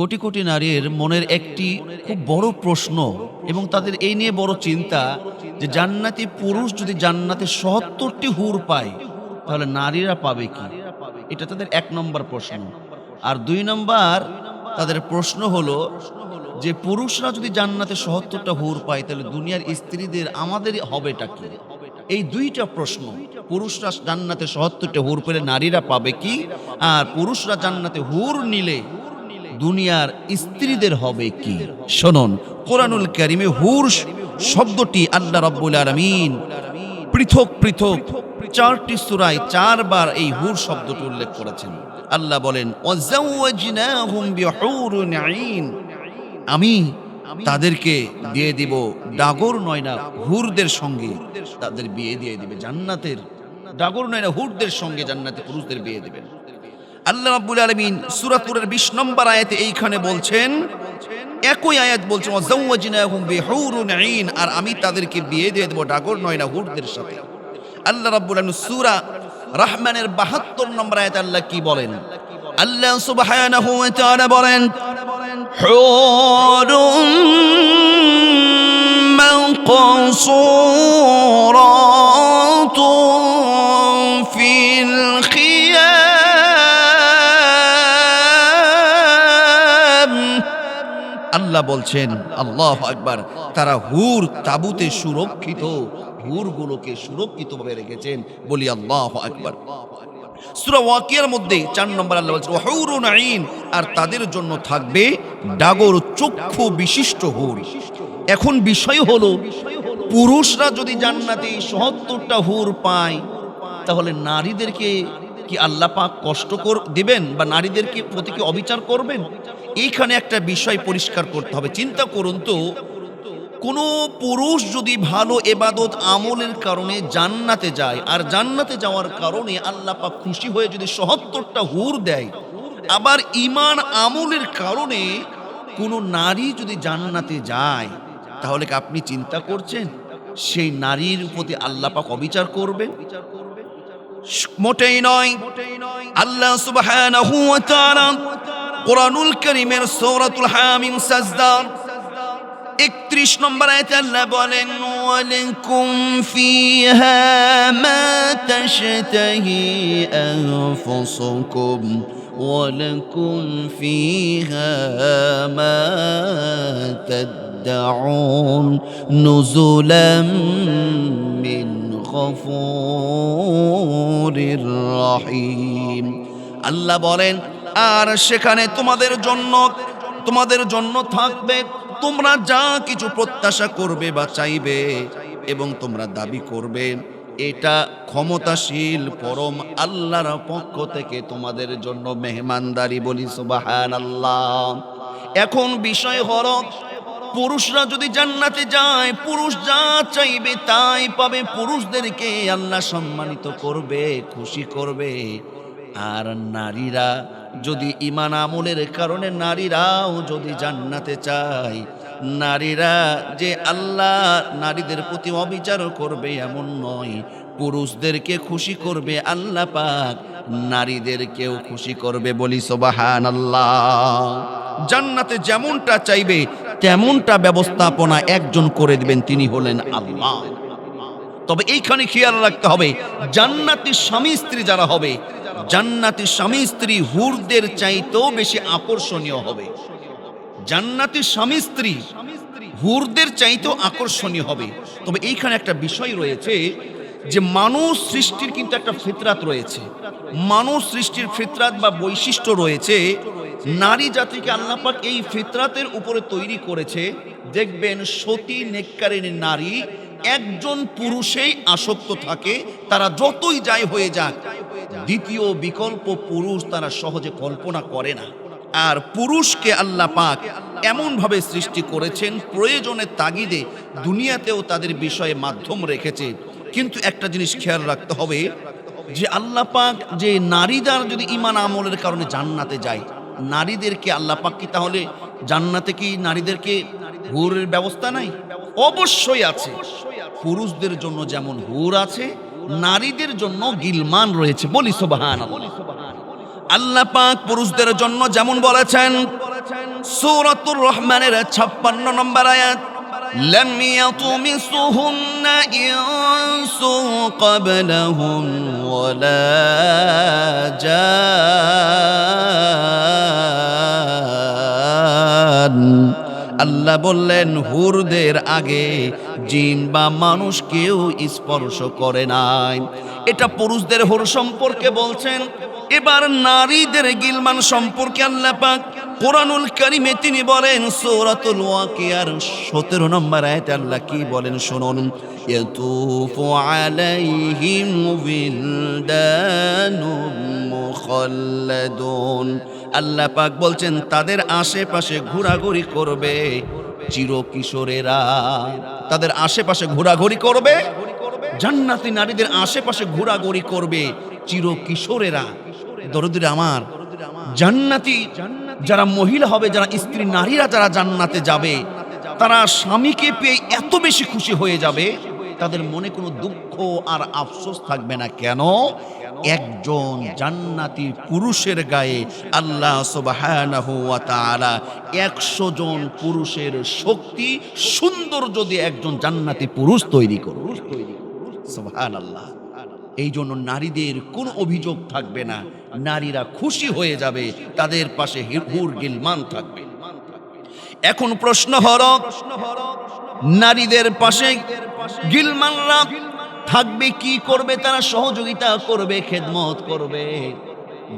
কোটি কোটি নারীর মনের একটি খুব বড় প্রশ্ন এবং তাদের এই নিয়ে বড় চিন্তা যে জান্নাতি পুরুষ যদি জান্নাতে সত্তরটি হুর পায়, তাহলে নারীরা পাবে কি? এটা তাদের এক নম্বর প্রশ্ন। আর দুই নম্বর, তাদের প্রশ্ন হলো যে পুরুষরা যদি জান্নাতে সহত্তরটা হুর পায়, তাহলে দুনিয়ার স্ত্রীদের আমাদের হবেটা কি? এই দুইটা প্রশ্ন। পুরুষরা জান্নাতে সত্তরটা হুর পেলে নারীরা পাবে কি? আর পুরুষরা জান্নাতে হুর নিলে দুনিয়ার স্ত্রীদের হবে কি? শোনন, কোরআনুল কারিমে হুর শব্দটি আল্লাহ রাব্বুল আলামিন পৃথক পৃথক চারটি সূরায় চারবার এই হুর শব্দটি উল্লেখ করেছেন। আল্লাহ বলেন আমি তাদেরকে দিয়ে দিব ডাগর নয় না হুরদের সঙ্গে, তাদের বিয়ে দিয়ে দিবে জান্নাতের, ডাগর নয় না হুরদের সঙ্গে জান্নাতে পুরুষদের বিয়ে দিবেন আল্লাহ আব্বুল আলমিন সূরা বিশ নম্বর আয়াতে এইখানে বলছেন, একই আয়াত বলছেন আর আমি তাদেরকে বিয়ে দিয়ে দেবো ডাগর নয়না হুরদের সাথে। আল্লাহ রাব্বুল আলামিন সূরা রহমানের 72 নম্বর আয়াত আল্লাহ কি বলেন? আল্লাহ সুবাহ বলেন, হুরুম মানকুসুরাতুন আল্লাহ বলছেন, আল্লাহ আকবার। তারা হুর তাবুতে সুরক্ষিত, হুরগুলোকে সুরক্ষিতভাবে রেখেছেন। বলি, আল্লাহ আকবার। সূরা ওয়াকিয়ার মধ্যে চার নম্বর আল্লাহ বলছেন ওয়াহুরুন আইন আর তাদের জন্য থাকবে ডাগর চক্ষু বিশিষ্ট হুর। এখন বিষয় হলো, পুরুষরা যদি জান্নাতে সত্তরটা হুর পায়, তাহলে নারীদেরকে কি আল্লাহ পাক কষ্ট কর, দিবেন? বা নারীদেরকে প্রতি কি অবিচার করবেন? এইখানে একটা বিষয় পরিষ্কার করতে হবে। চিন্তা করুন তো, কোনো পুরুষ যদি ভালো এবাদত আমলের কারণে জান্নাতে যায়, আর জান্নাতে যাওয়ার কারণে আল্লাহ পাক খুশি হয়ে যদি সত্তরটা হুর দেয়, আবার ইমান আমলের কারণে কোনো নারী যদি জান্নাতে যায়, তাহলে কি আপনি চিন্তা করছেন? সেই নারীর প্রতি আল্লাহ পাক অবিচার করবে মোটেই নয়। আল্লাহ সুবহানাহু ওয়া তাআলা কোরআনুল কারীমের সূরাতুল হামিম সাজদা একত্রিশ নম্বর আয়তে আল্লাহ বলেন ওয়ালাকুম ফিহা মা তাশতাহি আনফুসুকুম ওয়ালাকুম ফিহা মা تدعون نزلا من غفور رحيم আল্লাহ বলেন আর সেখানে তোমাদের জন্য তোমাদের জন্য থাকবে। তোমরা যা কিছু প্রত্যাশা করবে বা চাইবে এবং তোমরা দাবি করবে, এটা ক্ষমতাশীল, পরম আল্লাহর পক্ষ থেকে তোমাদের জন্য মেহমানদারি বলি সুবাহান আল্লাহ এখন বিষয় হল, পুরুষরা যদি জান্নাতে যায়, পুরুষ যা চাইবে তাই পাবে। পুরুষদেরকে আল্লাহ সম্মানিত করবে, খুশি করবে। আর নারীরা যদি ইমান আমলের কারণে নারীরাও যদি জান্নাতে চায়, নারীরা যে আল্লাহ নারীদের প্রতি অবিচার করবে এমন নয়, পুরুষদেরকে খুশি করবে আল্লাহ পাক, নারীদেরকেও খুশি করবে বলি সোবাহান আল্লাহ জান্নাতে যেমনটা চাইবে, তেমনটা ব্যবস্থাপনা একজন করে দেবেন, তিনি হলেন আল্লাহ। তবে এইখানে খেয়াল রাখতে হবে, জান্নাতি স্বামী স্ত্রী যারা হবে জান্নাতি স্বামী স্ত্রী হুরদের চাইতেও বেশি আকর্ষণীয় হবে। জান্নাতি স্বামী স্ত্রী হুরদের চাইতেও আকর্ষণীয় হবে। তবে এইখানে একটা বিষয় রয়েছে যে মানুষ সৃষ্টির কিন্তু একটা ফিতরাত রয়েছে। মানুষ সৃষ্টির ফিতরাত বা বৈশিষ্ট্য রয়েছে, নারী জাতিকে আল্লাপাক এই ফিতরাতের উপরে তৈরি করেছে। দেখবেন সতী নেককারিনী নারী একজন পুরুষেই আসক্ত থাকে, তারা যতই যাই হয়ে যাক দ্বিতীয় বিকল্প পুরুষ তারা সহজে কল্পনা করে না। আর পুরুষকে আল্লাহ পাক এমনভাবে সৃষ্টি করেছেন প্রয়োজনের তাগিদে দুনিয়াতেও তাদের বিষয়ে মাধ্যম রেখেছে। কিন্তু একটা জিনিস খেয়াল রাখতে হবে, যে আল্লাহ পাক যে নারীদার যদি ইমান আমলের কারণে জান্নাতে যায়, নারীদেরকে আল্লাহ পাক কি তাহলে জান্নাতে কি নারীদেরকে হুরের ব্যবস্থা নাই? অবশ্যই আছে। পুরুষদের জন্য যেমন হুর আছে নারীদের জন্য গিলমান রয়েছে বলি সোবাহান আল্লাহ পাক পুরুষদের জন্য যেমন বলেছেন সূরাতুর রহমানের 56 নম্বর আয়াত لم يطمسهن إنس قبلهم ولا جان আল্লাহ বললেন, হুরদের আগে জিন বা মানুষ কেউ স্পর্শ করে নাই। এটা পুরুষদের হুর সম্পর্কে বলছেন। এবার নারীদের গিলমান সম্পর্কে আল্লাহ পাক কোরআনুল কারিমে তিনি বলেন, সূরাতুল ওয়াকিয়ার 17 নম্বর আয়াতে আল্লাহ কি বলেন শুনুন। ইয়াতুফু আলাইহিম বিলদানুম মুখাল্লাদুন। আল্লাহ পাক বলছেন, তাদের আশেপাশে ঘোরাঘুরি করবে চিরকিশোরেরা তাদের আশেপাশে ঘোরাঘুরি করবে, জান্নাতি নারীদের আশেপাশে ঘোরাঘুরি করবে চিরকিশোরেরা দরদিরে আমার, জান্নাতি যারা মহিলা হবে, যারা স্ত্রী নারীরা যারা জান্নাতে যাবে, তারা স্বামীকে পেয়ে এত বেশি খুশি হয়ে যাবে। তাদের মনে কোনো দুঃখ আর আফসোস থাকবে না। কেন? একজন জান্নাতি পুরুষের গায়ে আল্লাহ তাআলা 100 জন পুরুষের শক্তি সুন্দর যদি একজন জান্নাতি পুরুষ তৈরি করবে সুবহানাল্লাহ। এই জন্য নারীদের কোনো অভিযোগ থাকবে না। নারীরা খুশি হয়ে যাবে, তাদের পাশে হুর গিলমান থাকবে। এখন প্রশ্ন হল, নারীদের পাশে গিলমানরা থাকবে, কি করবে, তারা সহযোগিতা করবে, খেদমত করবে।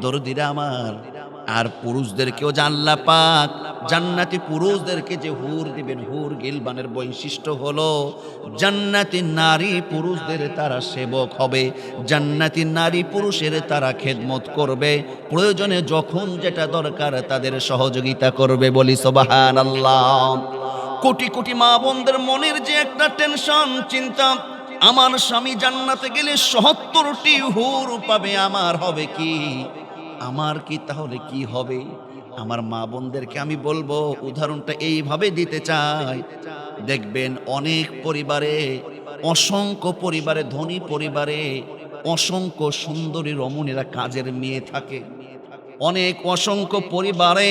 দরদিরা আমার, আর পুরুষদেরকেও জানলা পাক, জান্নাতি পুরুষদেরকে যে হুর দিবেন, হুর গিলবানের বৈশিষ্ট্য হলো, জান্নাতি নারী পুরুষদের তারা সেবক হবে, জান্নাতি নারী পুরুষের তারা খেদমত করবে। প্রয়োজনে যখন যেটা দরকার তাদের সহযোগিতা করবে বলি সবাহান আল্লাহ কোটি কোটি মা বোনদের মনের যে একটা টেনশন চিন্তা, আমার স্বামী জান্নাতে গেলে সত্তরটি হুর পাবে, আমার হবে কি? আমার কি তাহলে কি হবে? আমার মা বোনদেরকে আমি বলব, উদাহরণটা এইভাবে দিতে চাই। দেখবেন অনেক পরিবারে, অসংখ্য পরিবারে, ধনী পরিবারে, অসংখ্য সুন্দরী রমণীরা কাজের মেয়ে থাকে। অনেক অসংখ্য পরিবারে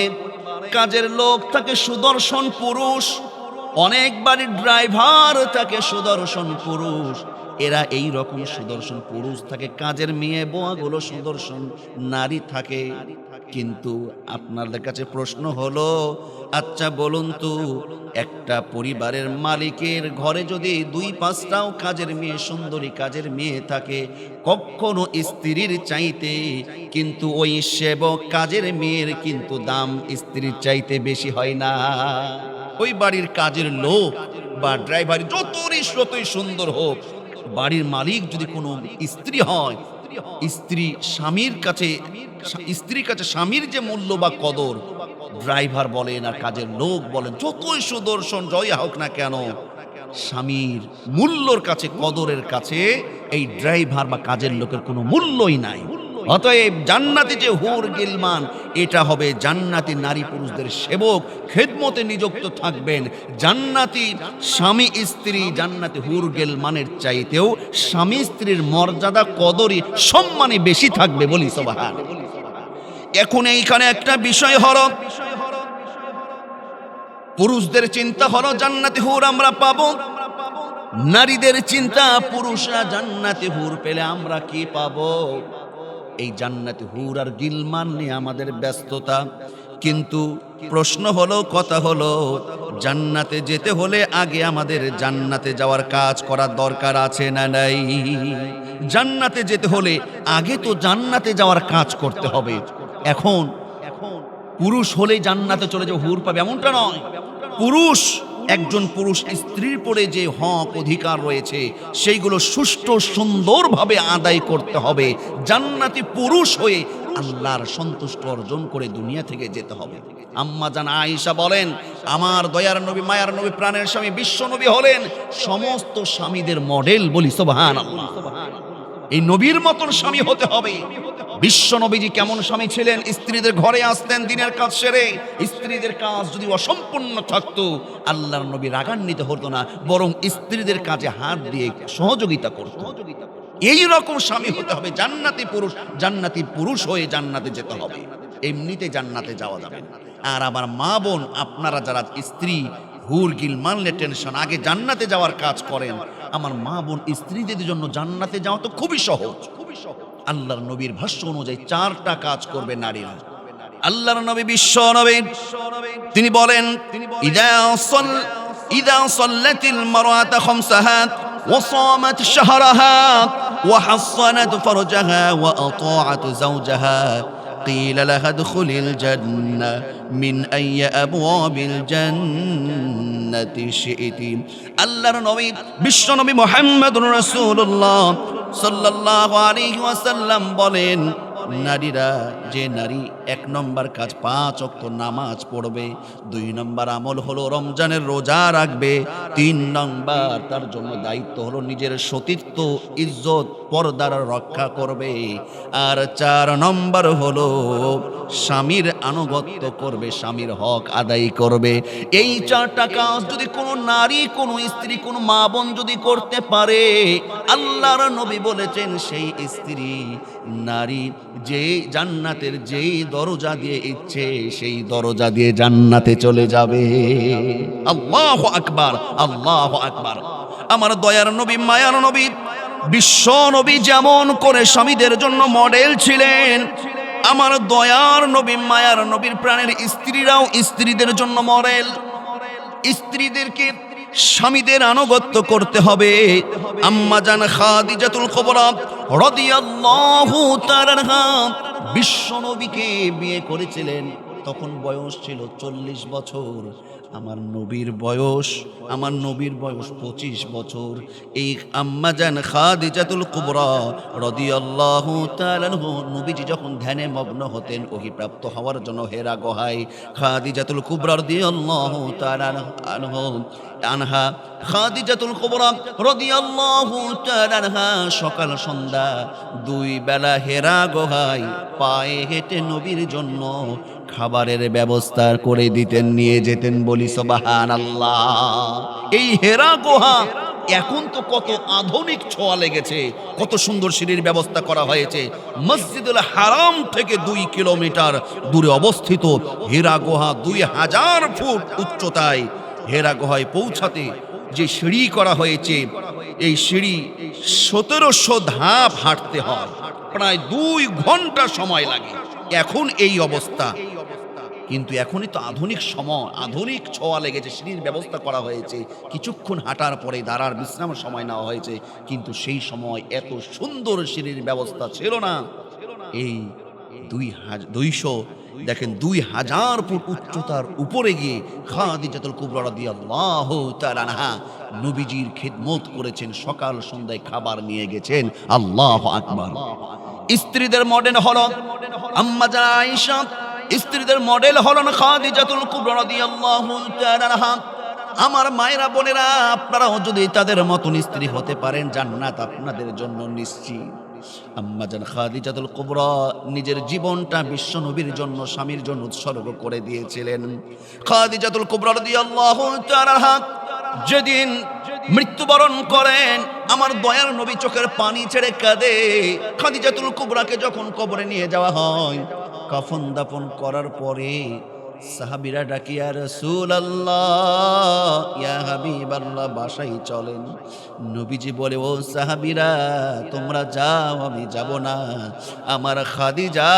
কাজের লোক থাকে, সুদর্শন পুরুষ অনেক ড্রাইভার থাকে সুদর্শন পুরুষ। এরা এই রকম সুদর্শন পুরুষ থাকে। কাজের মেয়ে বোয়াগুলো সুদর্শন নারী থাকে। কিন্তু আপনাদের কাছে প্রশ্ন হলো আচ্ছা বলুন তো, একটা পরিবারের মালিকের ঘরে যদি দুই পাঁচটাও কাজের মেয়ে, সুন্দরী কাজের মেয়ে থাকে, কখনো স্ত্রীর চাইতে কিন্তু ওই সেবক কাজের মেয়ের কিন্তু দাম স্ত্রীর চাইতে বেশি হয় না। ওই বাড়ির কাজের লোক বা ড্রাইভার যতই যতই সুন্দর হোক, বাড়ির মালিক যদি কোনো স্ত্রী হয়, স্ত্রী স্বামীর কাছে, স্ত্রীর কাছে স্বামীর যে মূল্য বা কদর, ড্রাইভার বলেন আর কাজের লোক বলেন, যতই সুদর্শন জয় হোক না কেন, স্বামীর মূল্যর কাছে, কদরের কাছে এই ড্রাইভার বা কাজের লোকের কোনো মূল্যই নাই। অতএব জান্নাতি যে হুর গিলমান, এটা হবে জান্নাতি নারী পুরুষদের সেবক, খেদমতে নিযুক্ত থাকবেন। জান্নাতি স্বামী স্ত্রী জান্নাতি হুর গিলমানের চাইতেও স্বামী স্ত্রীর মর্যাদা, কদরই সম্মানে বেশি থাকবে বলি, সবাহান। এখন এইখানে একটা বিষয় হলো, পুরুষদের চিন্তা হলো, জান্নাতি হুর আমরা পাবো। নারীদের চিন্তা, পুরুষরা জান্নাতি হুর পেলে আমরা কি পাবো? এই জান্নাতি হুর আর গিলমান নিয়ে আমাদের ব্যস্ততা। কিন্তু প্রশ্ন হলো, কথা হলো, জান্নাতে যেতে হলে আগে আমাদের জান্নাতে যাওয়ার কাজ করার দরকার আছে না নাই? জান্নাতে যেতে হলে আগে তো জান্নাতে যাওয়ার কাজ করতে হবে। এখন পুরুষ হলেই জান্নাতে চলে যাও হুর পাবে, এমনটা নয়। পুরুষ একজন পুরুষ স্ত্রীর পরে যে হক অধিকার রয়েছে, সেইগুলো সুষ্ঠু সুন্দরভাবে আদায় করতে হবে। জান্নাতি পুরুষ হয়ে আল্লাহর সন্তুষ্ট অর্জন করে দুনিয়া থেকে যেতে হবে। আম্মা জান আয়েশা বলেন, আমার দয়ার নবী, মায়ার নবী, প্রাণের স্বামী বিশ্ব নবী হলেন সমস্ত স্বামীদের মডেল বলি সোবাহান আল্লাহ এই নবীর মতন স্বামী হতে হবে। বিশ্ব নবীজি কেমন স্বামী ছিলেন? স্ত্রীদের ঘরে আসতেন দিনের কাজ সেরে। স্ত্রীদের কাজ যদি অসম্পূর্ণ থাকতো, আল্লাহর নবী রাগান্বিত হতো না, বরং স্ত্রীদের কাজে হাত দিয়ে সহযোগিতা করত। এই রকম স্বামী হতে হবে, জান্নাতি পুরুষ জান্নাতি পুরুষ হয়ে জান্নাতে যেতে হবে। এমনিতে জান্নাতে যাওয়া যাবে আর আমার মা বোন, আপনারা যারা স্ত্রী হুর গিল মানলে টেনশন, আগে জান্নাতে যাওয়ার কাজ করেন আমার মা বোন স্ত্রীদের জন্য জান্নাতে যাওয়া তো খুবই সহজ আল্লাহর নবীর ভাষ্য অনুযায়ী চারটা কাজ করবে নারীরা আল্লাহর নবী বিশ্ব নবী তিনি বলেন ইদা সল ইদা সল্লাতিল মারআত খামসাহা وصامت شهرها وحصنت فرجها وأطاعت زوجها قيل لها ادخل الجنة من أي أبواب الجنة شئت আল্লাহর নবী বিশ্ব নবী মোহাম্মদুর রাসূলুল্লাহ সাল্লাল্লাহু আলাইহি ওয়াসাল্লাম বলেন নারীরা যে নারী এক নম্বর কাজ পাঁচ অক্ত নামাজ পড়বে, দুই নম্বর আমল হলো রমজানের রোজা রাখবে, তিন নম্বর তার জন্য দায়িত্ব হলো নিজের সতীত্ব, ইজ্জত, পর্দার রক্ষা করবে। আর চার নম্বর হলো স্বামীর আনুগত্য করবে, স্বামীর হক আদায় করবে। এই চারটা কাজ যদি কোনো নারী, কোনো স্ত্রী, কোনো মা বোন যদি করতে পারে, আল্লাহর নবী বলেছেন, সেই স্ত্রী নারী যে জান্নাতের যেই দরজা দিয়ে ইচ্ছে, সেই দরজা দিয়ে জান্নাতে চলে যাবে। আল্লাহ আকবার আল্লাহ আকবার। আমার দয়ার নবী, মায়ার নবী, বিশ্ব নবী যেমন করে স্বামীদের জন্য মডেল ছিলেন, আমার দয়ার নবী, মায়ার নবীর প্রাণের স্ত্রীরাও স্ত্রীদের জন্য মডেল। স্ত্রীদেরকে স্বামীদের আনুগত্য করতে হবে। আম্মা জান খাদিজাতুল কুবরা রাদিয়াল্লাহু তাআলা আনহা বিশ্ব নবীকে বিয়ে করেছিলেন। তখন বয়স ছিল চল্লিশ বছর। আমার নবীর বয়স, আমার নবীর বয়স পঁচিশ বছর। এই আম্মা আম্মাজান খাদিজাতুল কুবরা তাআলা আনহু, নবীজি যখন ধ্যানে মগ্ন হতেন অহিপ্রাপ্ত হওয়ার জন্য হেরা গহায়। খাদিজাতুল কুবরা রাদিয়াল্লাহু তাআলা আনহু, আনহা, খাদিজাতুল কুবরা রাদিয়াল্লাহু তাআলা আনহা, সকাল সন্ধ্যা দুই বেলা হেরা গোহায় পায়ে হেঁটে নবীর জন্য খাবারের ব্যবস্থা করে দিতেন, নিয়ে যেতেন বলি সবাহান আল্লাহ এই হেরা গোহা, এখন তো কত আধুনিক ছোঁয়া লেগেছে, কত সুন্দর সিঁড়ির ব্যবস্থা করা হয়েছে। মসজিদুল হারাম থেকে দুই কিলোমিটার দূরে অবস্থিত, হেরা গুহা দুই হাজার ফুট উচ্চতায়, হেরা গুহায় পৌঁছাতে যে সিঁড়ি করা হয়েছে, এই সিঁড়ি সতেরোশো ধাপ হাঁটতে হয়, প্রায় দুই ঘণ্টা সময় লাগে। এখন এই অবস্থা কিন্তু এখনই তো আধুনিক সময় আধুনিক ছোঁয়া লেগেছে সিঁড়ির ব্যবস্থা করা হয়েছে। কিছুক্ষণ হাঁটার পরে দাঁড়ার বিশ্রামের সময় নেওয়া হয়েছে কিন্তু সেই সময় এত সুন্দর সিঁড়ির ব্যবস্থা ছিল না। এই দুই হাজার দুইশো দেখেন দুই হাজার ফুট উচ্চতার উপরে গিয়ে খাদিজাতুল কুবরা রাদিয়াল্লাহু তাআলা নবীজির খিদমত করেছেন সকাল সন্ধ্যায় খাবার নিয়ে গেছেন। আল্লাহ আকবার। স্ত্রীদের মডেল হলো আম্মা আয়েশা স্ত্রীদের মডেল হলেন খাদিজাতুল কুবরা রাদিয়াল্লাহু তাআলা আমার মায়েরা, বোনেরা, আপনারাও যদি তাদের মতন স্ত্রী হতে পারেন, জান্নাত আপনাদের জন্য নিশ্চিত। আম্মাজান খাদিজাতুল কুবরা নিজের জীবনটা বিশ্ব নবীর জন্য, স্বামীর জন্য উৎসর্গ করে দিয়েছিলেন। খাদিজাতুল কুবরা রাদিয়াল্লাহু তাআলা যেদিন মৃত্যুবরণ করেন, আমার দয়ার নবী চোখের পানি ছেড়ে কাঁদে। খাদিজাতুল কুবরাকে যখন কবরে নিয়ে যাওয়া হয়, কাফন দাফন করার পরে সাহাবিরা ডাকিয়া রসুল আল্লাহ ইয়া বাসাই চলেন। নবীজি বলে, ও সাহাবিরা, তোমরা যাও, আমি যাব না। আমার খাদিজা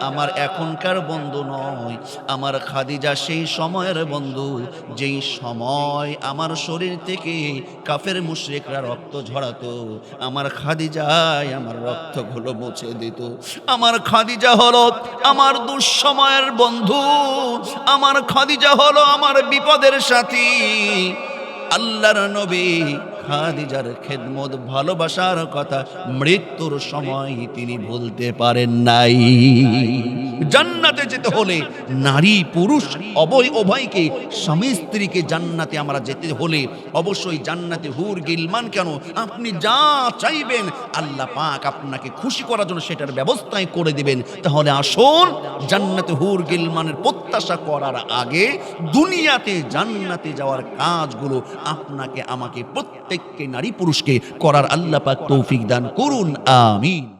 আমার এখনকার বন্ধু নয়। আমার খাদিজা সেই সময়ের বন্ধু, যেই সময় আমার শরীর থেকে কাফের মুশরিকরা রক্ত ঝরাতো। আমার খাদিজায় আমার রক্তগুলো মুছে দিত। আমার খাদিজা হলো আমার দুঃসময়ের বন্ধু। আমার খাদিজা হলো আমার বিপদের সাথী। আল্লাহর নবী খাদিজার খেদমত, ভালোবাসার কথা মৃত্যুর সময় তিনি ভুলতে পারেন নাই। জান্নাতে যেতে হলে নারী পুরুষ অবয় উভয়কে স্বামী স্ত্রীকে জান্নাতে আমরা যেতে হলে অবশ্যই জান্নাতে হুর গিলমান কেন? আপনি যা চাইবেন আল্লাহ পাক আপনাকে খুশি করার জন্য সেটার ব্যবস্থাই করে দিবেন। তাহলে আসুন, জান্নাতে হুর গিলমানের প্রত্যাশা করার আগে দুনিয়াতে জান্নাতে যাওয়ার কাজগুলো আপনাকে, আমাকে প্রত্যেককে নারী পুরুষকে করার আল্লাহ পাক তৌফিক দান করুন। আমিন।